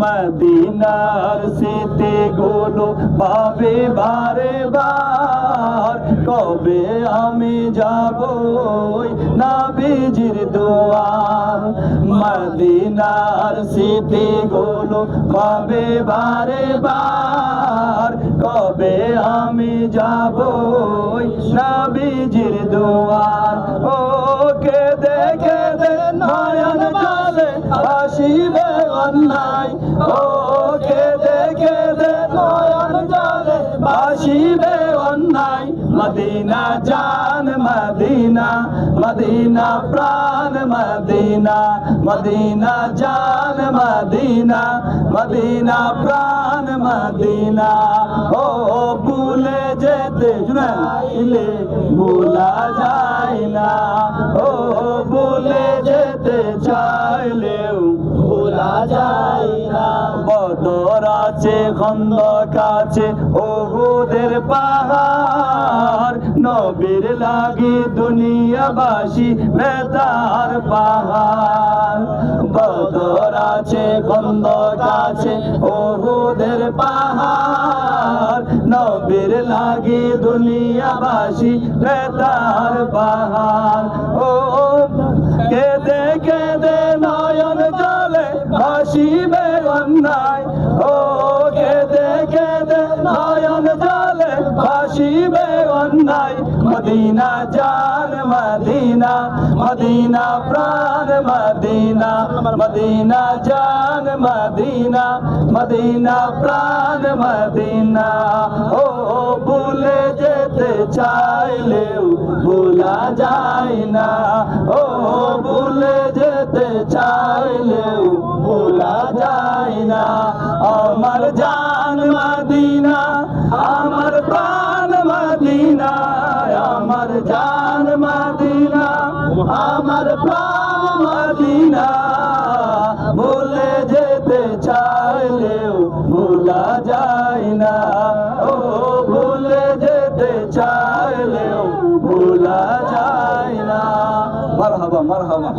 মদিনার স্মৃতি গুলো পাবে বারে বার। কবে আমি যাব না বিজির দোয়ার? মদিনার স্মৃতি গুলো পাবে বারে বার। কবে আমি যাব না বিজির আসিবে অন্যায় ও কে দেখে দে নয়ন জলে আসিবে অন্যায়। মদিনা জান, মদিনা মদিনা প্রাণ, মদিনা মদিনা জান, মদিনা মদিনা প্রাণ, মদিনা। ও ভুলে যেতে চাইলে ভোলা যায় না। ও ভুলে যেতে চাইলেও আছে খন্দক আছে ওহুদের পাহাড়। নবীর লাগি দুনিয়াবাসী বেতার পাহাড়। বদর আছে খন্দক আছে ওহুদের পাহাড়। নবীর লাগি দুনিয়াবাসী বেতার পাহাড়। ও, কেদে কেদে নয়ন জলে ভাসিবে অন্যায়। ভাসিবে অন্যায়। মদিনা জান মদিনা মদিনা প্রাণ, মদিনা মদিনা জান মদিনা মদিনা প্রাণ, মদিনা। ও, ভুলে যেতে চাইলেও ভোলা যায় না। ও আমার প্রাণ মদিনা, ভুলে যেতে চাইলেও ভোলা যায় না। ও, ভুলে যেতে চাইলেও ভোলা যায় না। মারহাবা মারহাবা।